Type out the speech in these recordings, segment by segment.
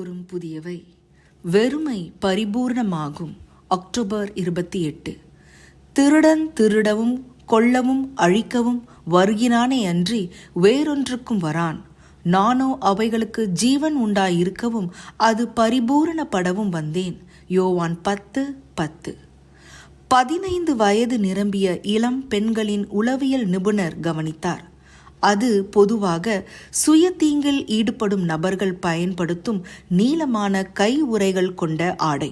புதியவை. வெறுமை பரிபூர்ணமாகும். அக்டோபர் இருபத்தி எட்டு. திருடன் திருடவும் கொல்லவும் அழிக்கவும் வருகிறானே அன்றி வேறொன்றுக்கும் வரான். நானோ அவைகளுக்கு ஜீவன் உண்டாயிருக்கவும் அது பரிபூரணப்படவும் வந்தேன். யோவான் பத்து பத்து. பதினைந்து வயது நிரம்பிய இளம் பெண்களின் உளவியல் நிபுணர் கவனித்தார். அது பொதுவாக சுய தீங்கில் ஈடுபடும் நபர்கள் பயன்படுத்தும் நீளமான கை உரைகள் கொண்ட ஆடை.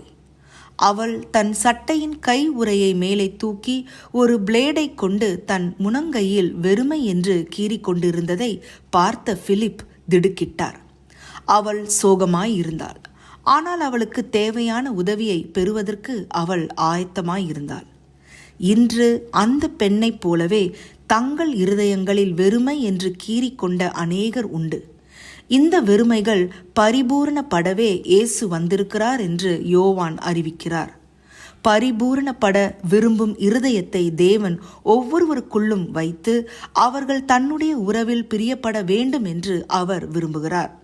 அவள் தன் சட்டையின் கை உரையை மேலே தூக்கி ஒரு பிளேடை கொண்டு தன் முனங்கையில் வெறுமை என்று கீறிக்கொண்டிருந்ததை பார்த்த பிலிப் திடுக்கிட்டார். அவள் சோகமாய் இருந்தாள். ஆனால் அவளுக்கு தேவையான உதவியை பெறுவதற்கு அவள் ஆயத்தமாய் இருந்தாள். இன்று அந்த பெண்ணைப் போலவே தங்கள் இருதயங்களில் வெறுமை என்று கீறிக்கொண்ட அநேகர் உண்டு. இந்த வெறுமைகள் பரிபூரணப்படவே இயேசு வந்திருக்கிறார் என்று யோவான் அறிவிக்கிறார். பரிபூரணப்பட விரும்பும் இருதயத்தை தேவன் ஒவ்வொருவருக்குள்ளும் வைத்து அவர்கள் தன்னுடைய உறவில் பிரியப்பட வேண்டும் என்று அவர் விரும்புகிறார்.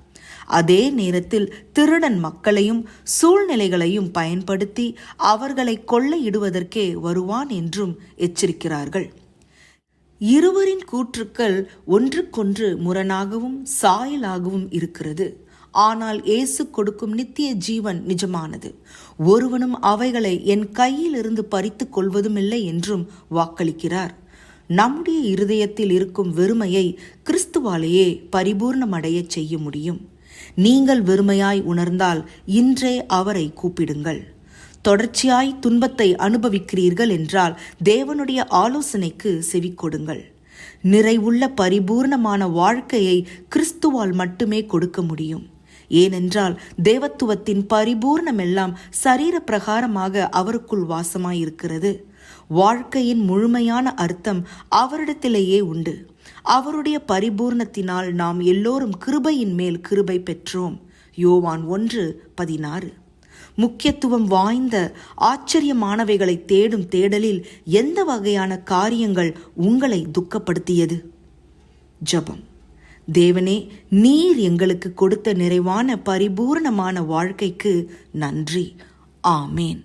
அதே நேரத்தில் திருடன் மக்களையும் சூழ்நிலைகளையும் பயன்படுத்தி அவர்களை கொள்ளையிடுவதற்கே வருவான் என்றும் எச்சரிக்கிறார்கள். இருவரின் கூற்றுக்கள் ஒன்றுக்கொன்று முரணாகவும் சாயலாகவும் இருக்கிறது. ஆனால் இயேசு கொடுக்கும் நித்திய ஜீவன் நிஜமானது. ஒருவனும் அவைகளை என் கையிலிருந்து பறித்துக் கொள்வதுமில்லை என்றும் வாக்களிக்கிறார். நம்முடைய இருதயத்தில் இருக்கும் வெறுமையை கிறிஸ்துவாலேயே பரிபூர்ணமடைய செய்ய முடியும். நீங்கள் வெறுமையாய் உணர்ந்தால் இன்றே அவரை கூப்பிடுங்கள். தொடர்ச்சியாய் துன்பத்தை அனுபவிக்கிறீர்கள் என்றால் தேவனுடைய ஆலோசனைக்கு செவி கொடுங்கள். நிறைவுள்ள பரிபூர்ணமான வாழ்க்கையை கிறிஸ்துவால் மட்டுமே கொடுக்க முடியும். ஏனென்றால் தேவத்துவத்தின் பரிபூர்ணமெல்லாம் சரீர பிரகாரமாக அவருக்குள் வாசமாயிருக்கிறது. வாழ்க்கையின் முழுமையான அர்த்தம் அவரிடத்திலேயே உண்டு. அவருடைய பரிபூர்ணத்தினால் நாம் எல்லோரும் கிருபையின் மேல் கிருபை பெற்றோம். யோவான் ஒன்று பதினாறு. முக்கியத்துவம் வாய்ந்த ஆச்சரியமானவைகளை தேடும் தேடலில் எந்த வகையான காரியங்கள் உங்களை துக்கப்படுத்தியது? ஜபம். தேவனே நீர் எங்களுக்கு கொடுத்த நிறைவான பரிபூர்ணமான வாழ்க்கைக்கு நன்றி. ஆமேன்.